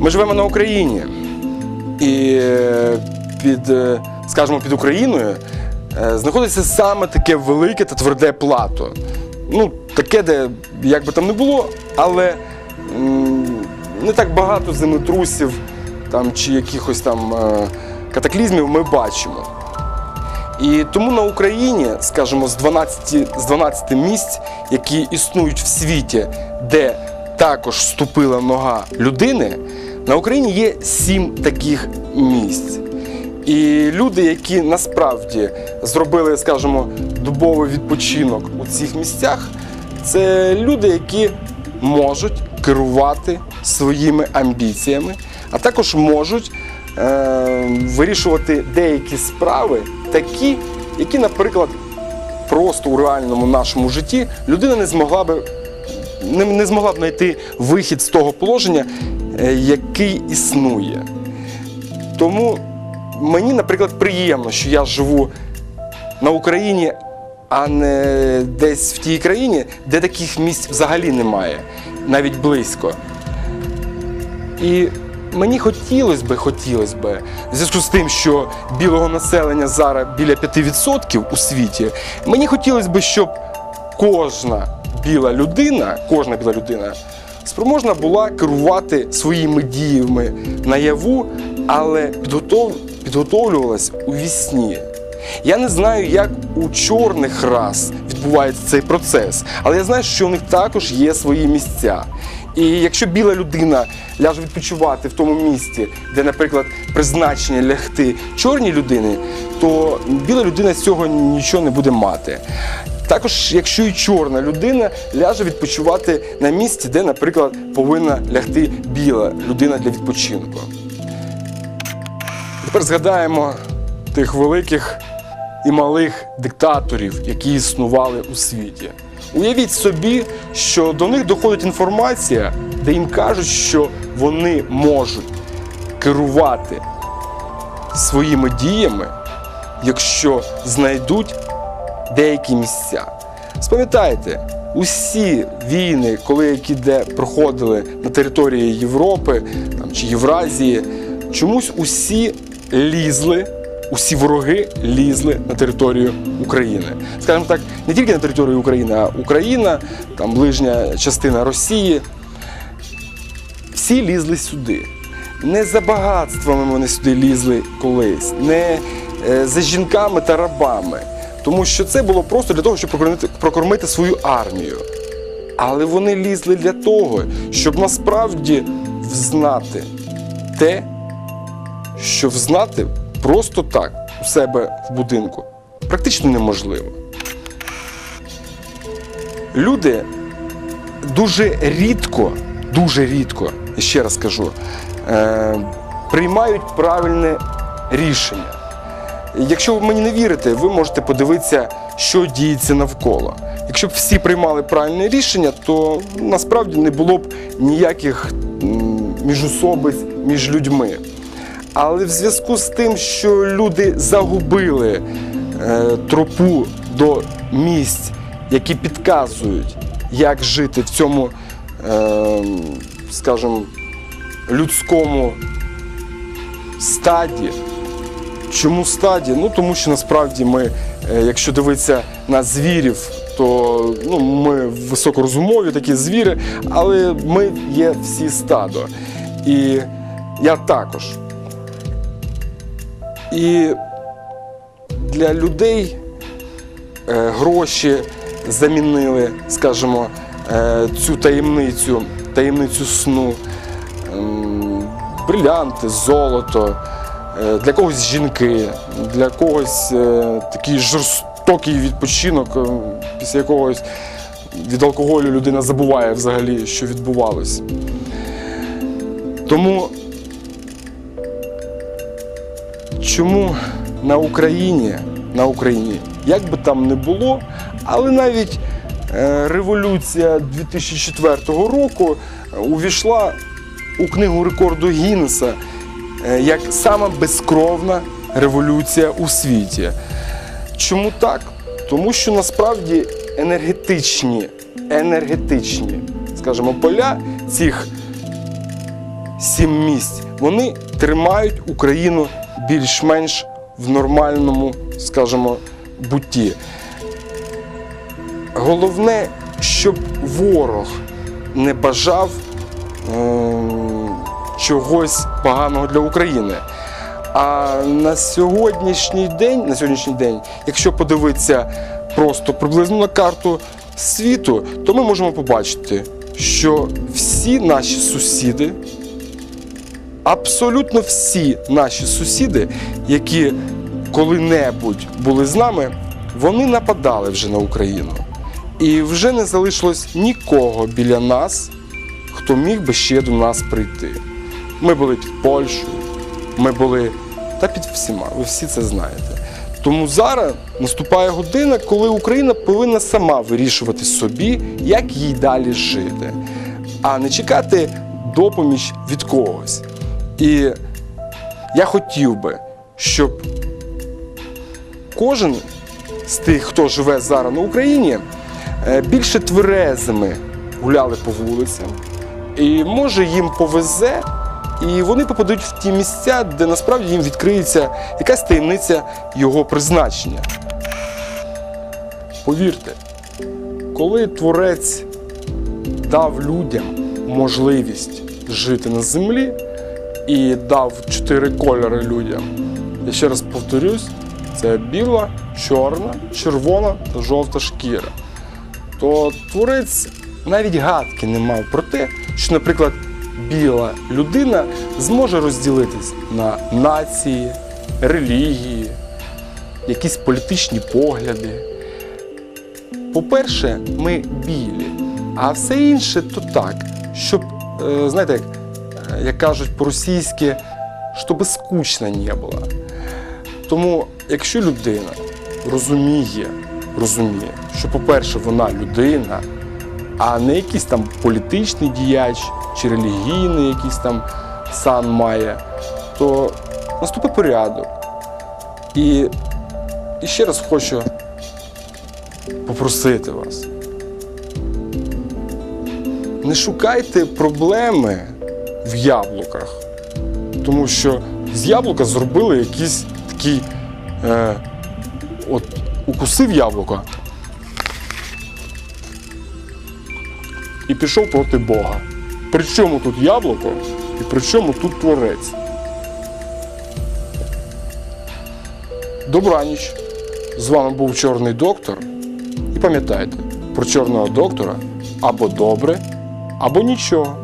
Ми живемо на Україні. І е, під, е, скажімо, під Україною е, знаходиться саме таке велике та тверде плато. Ну, таке, де як би там не було, але не так багато землетрусів там, чи якихось там катаклізмів ми бачимо. І тому на Україні, скажімо, з 12, з 12 місць, які існують в світі, де також ступила нога людини, на Україні є сім таких місць. І люди, які насправді зробили, скажімо, дубовий відпочинок у цих місцях, це люди, які можуть керувати своїми амбіціями, а також можуть е, вирішувати деякі справи, такі, які, наприклад, просто у реальному нашому житті людина не змогла би не, не змогла б знайти вихід з того положення, який існує. Тому мені, наприклад, приємно, що я живу на Україні, а не десь в тій країні, де таких місць взагалі немає, навіть близько. І мені хотілося би, хотілося би, в зв'язку з тим, що білого населення зараз біля 5% у світі, мені хотілося б, щоб кожна біла людина, кожна біла людина спроможна була керувати своїми діями наяву, але підготов... підготовлювалась у вісні. Я не знаю, як у чорних рас відбувається цей процес, але я знаю, що у них також є свої місця. І якщо біла людина ляже відпочивати в тому місці, де, наприклад, призначення лягти чорній людини, то біла людина з цього нічого не буде мати. Також, якщо і чорна людина ляже відпочивати на місці, де, наприклад, повинна лягти біла людина для відпочинку. Тепер згадаємо тих великих і малих диктаторів, які існували у світі. Уявіть собі, що до них доходить інформація, де їм кажуть, що вони можуть керувати своїми діями, якщо знайдуть деякі місця. Спам'ятайте, усі війни, коли які де проходили на території Європи там, чи Євразії, чомусь усі лізли, усі вороги лізли на територію України. Скажімо так, не тільки на територію України, а Україна, там ближня частина Росії. Всі лізли сюди. Не за багатствами вони сюди лізли колись, не е, за жінками та рабами. Тому що це було просто для того, щоб прокормити, прокормити свою армію. Але вони лізли для того, щоб насправді взнати те, що взнати просто так у себе в будинку практично неможливо. Люди дуже рідко, дуже рідко, ще раз кажу, е, приймають правильне рішення. Якщо ви мені не вірите, ви можете подивитися, що діється навколо. Якщо б всі приймали правильне рішення, то насправді не було б ніяких міжусобиць між людьми. Але в зв'язку з тим, що люди загубили е, тропу до місць, які підказують, як жити в цьому, е, скажімо, людському стаді. Чому стаді? Ну тому що насправді ми, е, якщо дивитися на звірів, то ну, ми високорозумові такі звіри, але ми є всі стадо. І я також. І для людей е, гроші замінили, скажімо, е, цю таємницю, таємницю сну, ем, брилянти, золото, для когось жінки, для когось е, такий жорстокий відпочинок, е, після якогось від алкоголю людина забуває взагалі, що відбувалось. Тому чому на Україні, на Україні, як би там не було, але навіть е, революція 2004 року е, увійшла у книгу рекорду Гіннеса е, як сама безкровна революція у світі. Чому так? Тому що насправді енергетичні, енергетичні, скажімо, поля цих сім місць. Вони тримають Україну більш-менш в нормальному, скажімо, бутті. Головне, щоб ворог не бажав ем, чогось поганого для України. А на сьогоднішній день, на сьогоднішній день, якщо подивитися просто приблизно на карту світу, то ми можемо побачити, що всі наші сусіди, абсолютно всі наші сусіди, які коли-небудь були з нами, вони нападали вже на Україну. І вже не залишилось нікого біля нас, хто міг би ще до нас прийти. Ми були під Польщею, ми були та під всіма, ви всі це знаєте. Тому зараз наступає година, коли Україна повинна сама вирішувати собі, як їй далі жити, а не чекати допоміч від когось. І я хотів би, щоб кожен з тих, хто живе зараз на Україні, е, більше тверезими гуляли по вулицям. І може їм повезе, і вони попадуть в ті місця, де насправді їм відкриється якась таємниця його призначення. Повірте, коли творець дав людям можливість жити на землі і дав чотири кольори людям, я ще раз повторюсь, це біла, чорна, червона та жовта шкіра. То творець навіть гадки не мав про те, що, наприклад, біла людина зможе розділитись на нації, релігії, якісь політичні погляди. По-перше, ми білі, а все інше то так, щоб, е, знаєте, як, е, як кажуть по-російськи, щоб скучно не було. Тому, якщо людина розуміє, розуміє, що, по-перше, вона людина, а не якийсь там політичний діяч чи релігійний якийсь там сан має, то наступить порядок. І, і ще раз хочу попросити вас. Не шукайте проблеми в яблуках, тому що з яблука зробили якийсь такий. Е, от укусив яблуко і пішов проти Бога. При чому тут яблуко і при чому тут творець? Добраніч. З вами був Чорний доктор. І пам'ятайте, про чорного доктора або добре, або нічого.